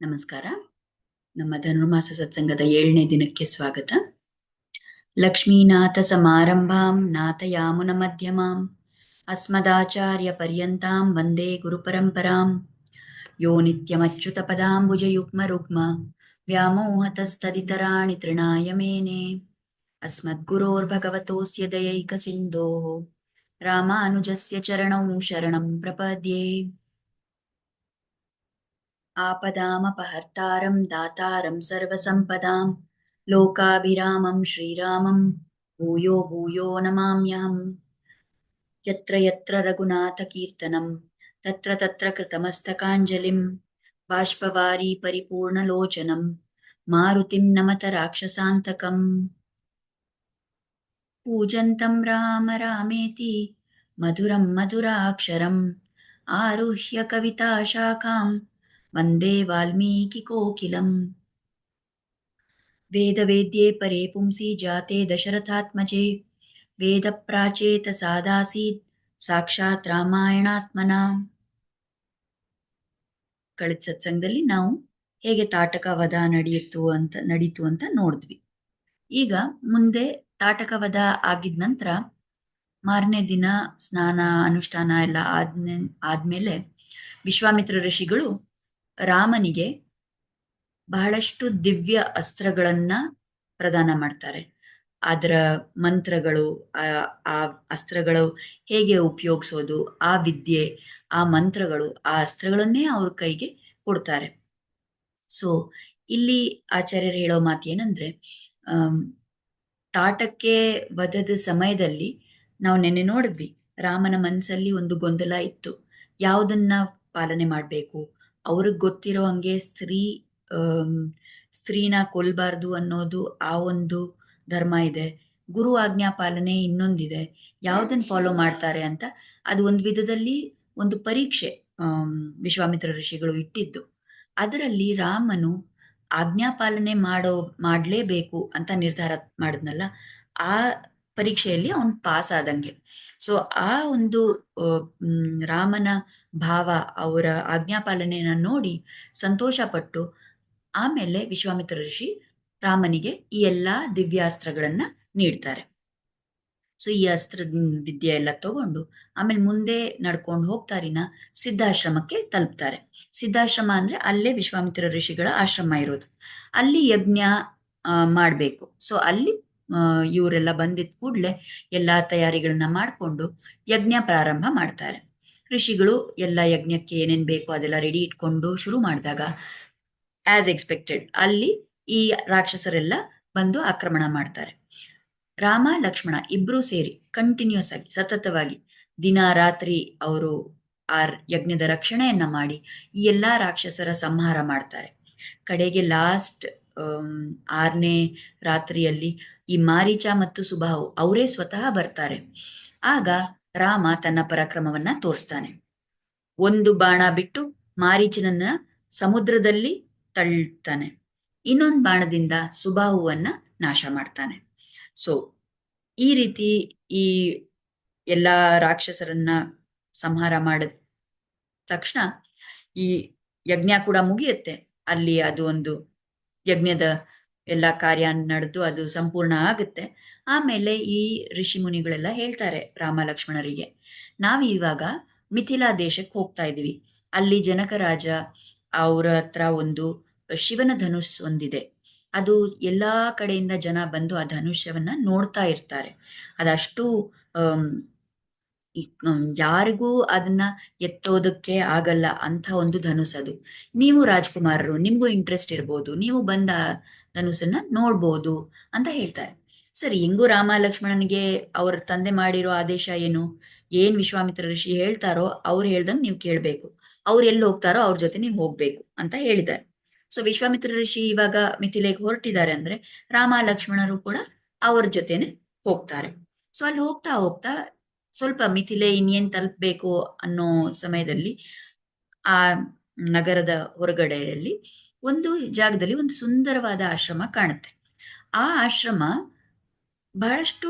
ನಮಸ್ಕಾರ. ನಮ್ಮ ಧನುರ್ಮಾಸ ಸತ್ಸಂಗದ ಏಳನೇ ದಿನಕ್ಕೆ ಸ್ವಾಗತ. ಲಕ್ಷ್ಮೀನಾಥ ಸಮಾರಂಭಾಂ, ನಾಥಯಾಮುನ ಮಧ್ಯಮಾಂ, ಅಸ್ಮದಾಚಾರ್ಯ ಪರ್ಯಂತಾಂ, ವಂದೇ ಗುರುಪರಂಪರಾಂ ಯೋ ನಿತ್ಯಮಚ್ಯುತ ಪದಾಂಬುಜಯುಗ್ಮ ರುಗ್ಮ, ವ್ಯಾಮೋಹತಸ್ತದಿತರಾಣಿ ತೃಣಾಯ ಮೇನೆ ಅಸ್ಮದ್ಗುರೋರ್ಭಗವತೋಸ್ಯ ದಯೈಕ ಸಿಂಧೋ, ರಾಮಾನುಜಸ್ಯ ಚರಣೌ ಶರಣಂ ಪ್ರಪದ್ಯೇ. ఆపదామపహర్తారం దాతారం సర్వసంపదాం. లోకాభిరామం శ్రీరామం. భూయో భూయో నమామ్యహం. యత్ర యత్ర రఘునాథకీర్తనం. తత్ర తత్ర కృతమస్తకాంజలిం. బాష్పవారీ పరిపూర్ణలోచనం. మారుతిం నమత రాక్షసాంతకం. పూజంతం రామ రామేతి. మధురం మధురాక్షరం. ఆరుహ్య కవితా శాఖాం. वन्दे वाल्मीकिकोकिलम् वेदवेद्ये परे पुंसि जाते दशरथात्मजे ವೇದಪ್ರಾಚೇತಸಾದಾಸೀತ್ ಸಾಕ್ಷಾತ್ ರಾಮಾಯಣಾತ್ಮನ ಕಳೆದ ಸತ್ಸಂಗದಲ್ಲಿ ನಾವು ಹೇಗೆ ತಾಟಕ ವಧ ನಡೆಯಿತು ಅಂತ ನಡೀತು ಅಂತ ನೋಡಿದ್ವಿ ಈಗ ಮುಂದೆ ತಾಟಕ ವಧ ಆಗಿದ ನಂತರ ಮಾರನೇ ದಿನ ಸ್ನಾನ ಅನುಷ್ಠಾನ ಎಲ್ಲ ಆದ್ಮೇ ಆದ್ಮೇಲೆ ವಿಶ್ವಾಮಿತ್ರ ಋಷಿಗಳು ರಾಮನಿಗೆ ಬಹಳಷ್ಟು ದಿವ್ಯ ಅಸ್ತ್ರಗಳನ್ನ ಪ್ರದಾನ ಮಾಡ್ತಾರೆ. ಅದರ ಮಂತ್ರಗಳು, ಆ ಅಸ್ತ್ರಗಳು ಹೇಗೆ ಉಪಯೋಗಿಸೋದು, ಆ ವಿದ್ಯೆ, ಆ ಮಂತ್ರಗಳು, ಆ ಅಸ್ತ್ರಗಳನ್ನೇ ಅವ್ರ ಕೈಗೆ ಕೊಡ್ತಾರೆ. ಸೊ ಇಲ್ಲಿ ಆಚಾರ್ಯರು ಹೇಳೋ ಮಾತು ಏನಂದ್ರೆ ತಾಟಕ್ಕೆ ಬದದ ಸಮಯದಲ್ಲಿ ನಾವು ನೆನ್ನೆ ನೋಡಿದ್ವಿ, ರಾಮನ ಮನಸ್ಸಲ್ಲಿ ಒಂದು ಗೊಂದಲ ಇತ್ತು. ಯಾವುದನ್ನ ಪಾಲನೆ ಮಾಡಬೇಕು? ಅವ್ರಿಗೆ ಗೊತ್ತಿರೋ ಹಂಗೆ ಸ್ತ್ರೀ ಸ್ತ್ರೀನ ಕೊಲ್ಬಾರ್ದು ಅನ್ನೋದು ಆ ಒಂದು ಧರ್ಮ ಇದೆ. ಗುರು ಆಜ್ಞಾ ಪಾಲನೆ ಇನ್ನೊಂದಿದೆ. ಯಾವುದನ್ನು ಫಾಲೋ ಮಾಡ್ತಾರೆ ಅಂತ ಅದು ಒಂದು ವಿಧದಲ್ಲಿ ಒಂದು ಪರೀಕ್ಷೆ ವಿಶ್ವಾಮಿತ್ರ ಋಷಿಗಳು ಇಟ್ಟಿದ್ದು. ಅದರಲ್ಲಿ ರಾಮನು ಆಜ್ಞಾ ಪಾಲನೆ ಮಾಡೋ, ಮಾಡಲೇಬೇಕು ಅಂತ ನಿರ್ಧಾರ ಮಾಡಿದ್ನಲ್ಲ, ಆ ಪರೀಕ್ಷೆಯಲ್ಲಿ ಅವನು ಪಾಸ್ ಆದಂಗೆ. ಸೊ ಆ ಒಂದು ರಾಮನ ಭಾವ, ಅವರ ಆಜ್ಞಾಪಾಲನೆಯನ್ನ ನೋಡಿ ಸಂತೋಷಪಟ್ಟು ಆಮೇಲೆ ವಿಶ್ವಾಮಿತ್ರ ಋಷಿ ರಾಮನಿಗೆ ಈ ಎಲ್ಲಾ ದಿವ್ಯಾಸ್ತ್ರಗಳನ್ನ ನೀಡ್ತಾರೆ. ಸೊ ಈ ಅಸ್ತ್ರ ವಿದ್ಯೆ ಎಲ್ಲ ತಗೊಂಡು ಆಮೇಲೆ ಮುಂದೆ ನಡ್ಕೊಂಡು ಹೋಗ್ತಾರಿನ ಸಿದ್ಧಾಶ್ರಮಕ್ಕೆ ತಲುಪ್ತಾರೆ. ಸಿದ್ಧಾಶ್ರಮ ಅಂದ್ರೆ ಅಲ್ಲೇ ವಿಶ್ವಾಮಿತ್ರ ಋಷಿಗಳ ಆಶ್ರಮ ಇರೋದು. ಅಲ್ಲಿ ಯಜ್ಞ ಮಾಡಬೇಕು. ಸೊ ಅಲ್ಲಿ ಇವರೆಲ್ಲ ಬಂದಿದ್ದ ಕೂಡಲೇ ಎಲ್ಲ ತಯಾರಿಗಳನ್ನ ಮಾಡಿಕೊಂಡು ಯಜ್ಞ ಪ್ರಾರಂಭ ಮಾಡ್ತಾರೆ. ಋಷಿಗಳು ಎಲ್ಲ ಯಜ್ಞಕ್ಕೆ ಏನೇನು ಬೇಕೋ ಅದೆಲ್ಲ ರೆಡಿ ಇಟ್ಕೊಂಡು ಶುರು ಮಾಡಿದಾಗ ಆಸ್ ಎಕ್ಸ್ಪೆಕ್ಟೆಡ್ ಅಲ್ಲಿ ಈ ರಾಕ್ಷಸರೆಲ್ಲ ಬಂದು ಆಕ್ರಮಣ ಮಾಡ್ತಾರೆ. ರಾಮ, ಲಕ್ಷ್ಮಣ ಇಬ್ರು ಸೇರಿ ಕಂಟಿನ್ಯೂಸ್ ಆಗಿ, ಸತತವಾಗಿ ದಿನ ರಾತ್ರಿ ಅವರು ಆ ಯಜ್ಞದ ರಕ್ಷಣೆಯನ್ನ ಮಾಡಿ ಈ ಎಲ್ಲಾ ರಾಕ್ಷಸರ ಸಂಹಾರ ಮಾಡ್ತಾರೆ. ಕಡೆಗೆ ಲಾಸ್ಟ್ ಆರನೇ ರಾತ್ರಿಯಲ್ಲಿ ಈ ಮಾರೀಚ ಮತ್ತು ಸುಬಾಹು ಅವರೇ ಸ್ವತಃ ಬರ್ತಾರೆ. ಆಗ ರಾಮ ತನ್ನ ಪರಾಕ್ರಮವನ್ನ ತೋರಿಸ್ತಾನೆ. ಒಂದು ಬಾಣ ಬಿಟ್ಟು ಮಾರೀಚನನ್ನ ಸಮುದ್ರದಲ್ಲಿ ತಳ್ತಾನೆ. ಇನ್ನೊಂದು ಬಾಣದಿಂದ ಸುಬಾಹುವನ್ನ ನಾಶ ಮಾಡ್ತಾನೆ. ಸೊ ಈ ರೀತಿ ಈ ಎಲ್ಲಾ ರಾಕ್ಷಸರನ್ನ ಸಂಹಾರ ಮಾಡಿದ ತಕ್ಷಣ ಈ ಯಜ್ಞ ಕೂಡ ಮುಗಿಯುತ್ತೆ. ಅಲ್ಲಿ ಅದು ಒಂದು ಯಜ್ಞದ ಎಲ್ಲ ಕಾರ್ಯ ನಡೆದು ಅದು ಸಂಪೂರ್ಣ ಆಗುತ್ತೆ. ಆಮೇಲೆ ಈ ಋಷಿ ಮುನಿಗಳೆಲ್ಲ ಹೇಳ್ತಾರೆ ರಾಮ ಲಕ್ಷ್ಮಣರಿಗೆ ನಾವ್ ಇವಾಗ ಮಿಥಿಲಾ ದೇಶಕ್ಕೆ ಹೋಗ್ತಾ ಇದೀವಿ. ಅಲ್ಲಿ ಜನಕ ರಾಜ ಅವರ ಹತ್ರ ಒಂದು ಶಿವನ ಧನುಷ್ ಒಂದಿದೆ. ಅದು ಎಲ್ಲಾ ಕಡೆಯಿಂದ ಜನ ಬಂದು ಆ ಧನುಷ್ಯವನ್ನ ನೋಡ್ತಾ ಇರ್ತಾರೆ. ಅದಷ್ಟು ಯಾರಿಗೂ ಅದನ್ನ ಎತ್ತೋದಕ್ಕೆ ಆಗಲ್ಲ ಅಂತ ಒಂದು ಧನುಸ್ ಅದು. ನೀವು ರಾಜ್ಕುಮಾರರು, ನಿಮ್ಗೂ ಇಂಟ್ರೆಸ್ಟ್ ಇರ್ಬೋದು. ನೀವು ಬಂದ ಧನುಸನ್ನ ನೋಡ್ಬೋದು ಅಂತ ಹೇಳ್ತಾರೆ. ಸರಿ, ಹೆಂಗು ರಾಮ ಲಕ್ಷ್ಮಣನಿಗೆ ಅವ್ರ ತಂದೆ ಮಾಡಿರೋ ಆದೇಶ ಏನು? ಏನ್ ವಿಶ್ವಾಮಿತ್ರ ಋಷಿ ಹೇಳ್ತಾರೋ ಅವ್ರು ಹೇಳ್ದಂಗ್ ನೀವು ಕೇಳ್ಬೇಕು. ಅವ್ರು ಎಲ್ಲಿ ಹೋಗ್ತಾರೋ ಅವ್ರ ಜೊತೆ ನೀವು ಹೋಗ್ಬೇಕು ಅಂತ ಹೇಳಿದ್ದಾರೆ. ಸೊ ವಿಶ್ವಾಮಿತ್ರ ಋಷಿ ಇವಾಗ ಮಿಥಿಲೆಗೆ ಹೊರಟಿದ್ದಾರೆ ಅಂದ್ರೆ ರಾಮ ಲಕ್ಷ್ಮಣರು ಕೂಡ ಅವ್ರ ಜೊತೆನೆ ಹೋಗ್ತಾರೆ. ಸೊ ಅಲ್ಲಿ ಹೋಗ್ತಾ ಹೋಗ್ತಾ ಸ್ವಲ್ಪ ಮಿಥಿಲೆ ಇನ್ನೇನ್ ತಲುಪಬೇಕು ಅನ್ನೋ ಸಮಯದಲ್ಲಿ ಆ ನಗರದ ಹೊರಗಡೆಯಲ್ಲಿ ಒಂದು ಜಾಗದಲ್ಲಿ ಒಂದು ಸುಂದರವಾದ ಆಶ್ರಮ ಕಾಣುತ್ತೆ. ಆ ಆಶ್ರಮ ಬಹಳಷ್ಟು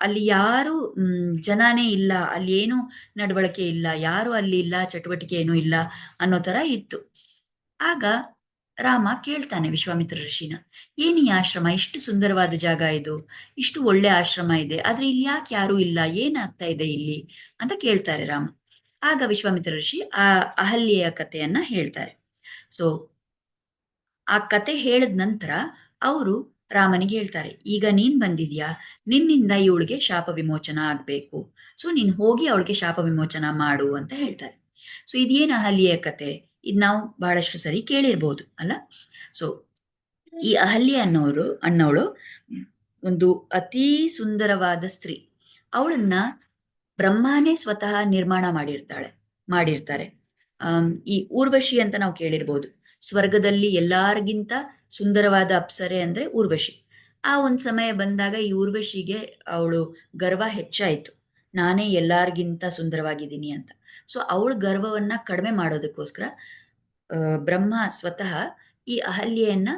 ಅಲ್ಲಿ ಯಾರು ಜನಾನೇ ಇಲ್ಲ ಅಲ್ಲಿ ಏನು ನಡವಳಿಕೆ ಇಲ್ಲ, ಯಾರು ಅಲ್ಲಿ ಇಲ್ಲ, ಚಟುವಟಿಕೆ ಏನೂ ಇಲ್ಲ ಅನ್ನೋ ತರ ಇತ್ತು. ಆಗ ರಾಮ ಕೇಳ್ತಾನೆ ವಿಶ್ವಾಮಿತ್ರ ಋಷಿನ, ಏನು ಈ ಆಶ್ರಮ? ಇಷ್ಟು ಸುಂದರವಾದ ಜಾಗ ಇದು, ಇಷ್ಟು ಒಳ್ಳೆ ಆಶ್ರಮ ಇದೆ, ಆದ್ರೆ ಇಲ್ಲಿ ಯಾಕೆ ಯಾರೂ ಇಲ್ಲ? ಏನಾಗ್ತಾ ಇದೆ ಇಲ್ಲಿ? ಅಂತ ಕೇಳ್ತಾರೆ ರಾಮ. ಆಗ ವಿಶ್ವಾಮಿತ್ರ ಋಷಿ ಆ ಅಹಲ್ಯೆಯ ಕಥೆಯನ್ನ ಹೇಳ್ತಾರೆ. ಸೊ ಆ ಕತೆ ಹೇಳಿದ ನಂತರ ಅವರು ರಾಮನಿಗೆ ಹೇಳ್ತಾರೆ, ಈಗ ನೀನ್ ಬಂದಿದ್ಯಾ? ನಿನ್ನಿಂದ ಇವಳಿಗೆ ಶಾಪ ವಿಮೋಚನ ಆಗ್ಬೇಕು. ಸೊ, ನೀನ್ ಹೋಗಿ ಅವಳಿಗೆ ಶಾಪ ವಿಮೋಚನ ಮಾಡು ಅಂತ ಹೇಳ್ತಾರೆ. ಸೊ, ಇದೇನು ಅಹಲ್ಯ ಕತೆ? ಇದು ನಾವು ಬಹಳಷ್ಟು ಸರಿ ಕೇಳಿರ್ಬೋದು, ಅಲ್ಲ? ಸೊ, ಈ ಅಹಲ್ಯ ಅನ್ನೋರು, ಅನ್ನೋಳು ಒಂದು ಅತೀ ಸುಂದರವಾದ ಸ್ತ್ರೀ. ಅವಳನ್ನ ಬ್ರಹ್ಮನೇ ಸ್ವತಃ ನಿರ್ಮಾಣ ಮಾಡಿರ್ತಾಳೆ, ಮಾಡಿರ್ತಾರೆ. ಈ ಊರ್ವಶಿ ಅಂತ ನಾವು ಕೇಳಿರ್ಬೋದು. ಸ್ವರ್ಗದಲ್ಲಿ ಎಲ್ಲಾರ್ಗಿಂತ ಸುಂದರವಾದ ಅಪ್ಸರೆ ಅಂದ್ರೆ ಊರ್ವಶಿ. ಆ ಒಂದ್ ಸಮಯ ಬಂದಾಗ ಈ ಊರ್ವಶಿಗೆ ಅವಳು ಗರ್ವ ಹೆಚ್ಚಾಯಿತು. ನಾನೇ ಎಲ್ಲಾರ್ಗಿಂತ ಸುಂದರವಾಗಿದ್ದೀನಿ ಅಂತ. ಸೊ ಅವಳು ಗರ್ವವನ್ನ ಕಡಿಮೆ ಮಾಡೋದಕ್ಕೋಸ್ಕರ ಬ್ರಹ್ಮ ಸ್ವತಃ ಈ ಅಹಲ್ಯೆಯನ್ನ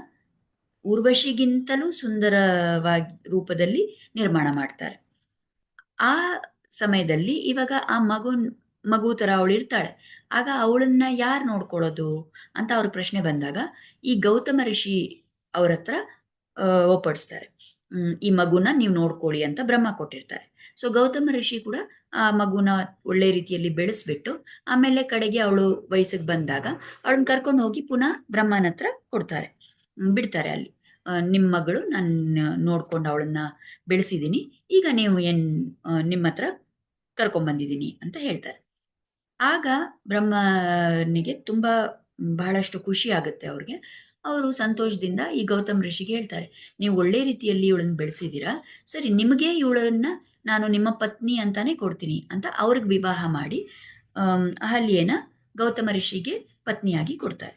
ಊರ್ವಶಿಗಿಂತಲೂ ಸುಂದರವಾಗಿ, ರೂಪದಲ್ಲಿ ನಿರ್ಮಾಣ ಮಾಡ್ತಾರೆ. ಆ ಸಮಯದಲ್ಲಿ ಇವಾಗ ಆ ಮಗು ಮಗು ತರ ಅವಳು ಇರ್ತಾಳೆ ಆಗ ಅವಳನ್ನ ಯಾರು ನೋಡ್ಕೊಳ್ಳೋದು ಅಂತ ಅವ್ರ ಪ್ರಶ್ನೆ ಬಂದಾಗ ಈ ಗೌತಮ ಋಷಿ ಅವ್ರ ಹತ್ರ ಒಪ್ಪಡಿಸ್ತಾರೆ. ಈ ಮಗುನ ನೀವು ನೋಡ್ಕೊಳ್ಳಿ ಅಂತ ಬ್ರಹ್ಮ ಕೊಟ್ಟಿರ್ತಾರೆ. ಸೊ ಗೌತಮ ಋಷಿ ಕೂಡ ಆ ಮಗುನ ಒಳ್ಳೆ ರೀತಿಯಲ್ಲಿ ಬೆಳೆಸ್ಬಿಟ್ಟು ಆಮೇಲೆ ಕಡೆಗೆ ಅವಳು ವಯಸ್ಸಿಗೆ ಬಂದಾಗ ಅವಳನ್ನ ಕರ್ಕೊಂಡು ಹೋಗಿ ಪುನಃ ಬ್ರಹ್ಮನ ಹತ್ರ ಕೊಡ್ತಾರೆ. ಬಿಡ್ತಾರೆ ಅಲ್ಲಿ. ನಿಮ್ಮ ಮಗಳು ನಾನು ನೋಡ್ಕೊಂಡು ಅವಳನ್ನ ಬೆಳೆಸಿದ್ದೀನಿ ಈಗ ನೀವು ಏನ್ ನಿಮ್ಮ ಹತ್ರ ಕರ್ಕೊಂಡ್ಬಂದಿದ್ದೀನಿ ಅಂತ ಹೇಳ್ತಾರೆ. ಆಗ ಬ್ರಹ್ಮನಿಗೆ ತುಂಬಾ ಬಹಳಷ್ಟು ಖುಷಿ ಆಗುತ್ತೆ ಅವ್ರಿಗೆ. ಅವರು ಸಂತೋಷದಿಂದ ಈ ಗೌತಮ್ ಋಷಿಗೆ ಹೇಳ್ತಾರೆ, ನೀವು ಒಳ್ಳೆ ರೀತಿಯಲ್ಲಿ ಇವಳನ್ನ ಬೆಳೆಸಿದ್ದೀರಾ ಸರಿ, ನಿಮಗೆ ಇವಳನ್ನ ನಾನು ನಿಮ್ಮ ಪತ್ನಿ ಅಂತಾನೆ ಕೊಡ್ತೀನಿ ಅಂತ ಅವ್ರಿಗೆ ವಿವಾಹ ಮಾಡಿ ಅಹಲ್ಯನ ಗೌತಮ ಋಷಿಗೆ ಪತ್ನಿಯಾಗಿ ಕೊಡ್ತಾರೆ.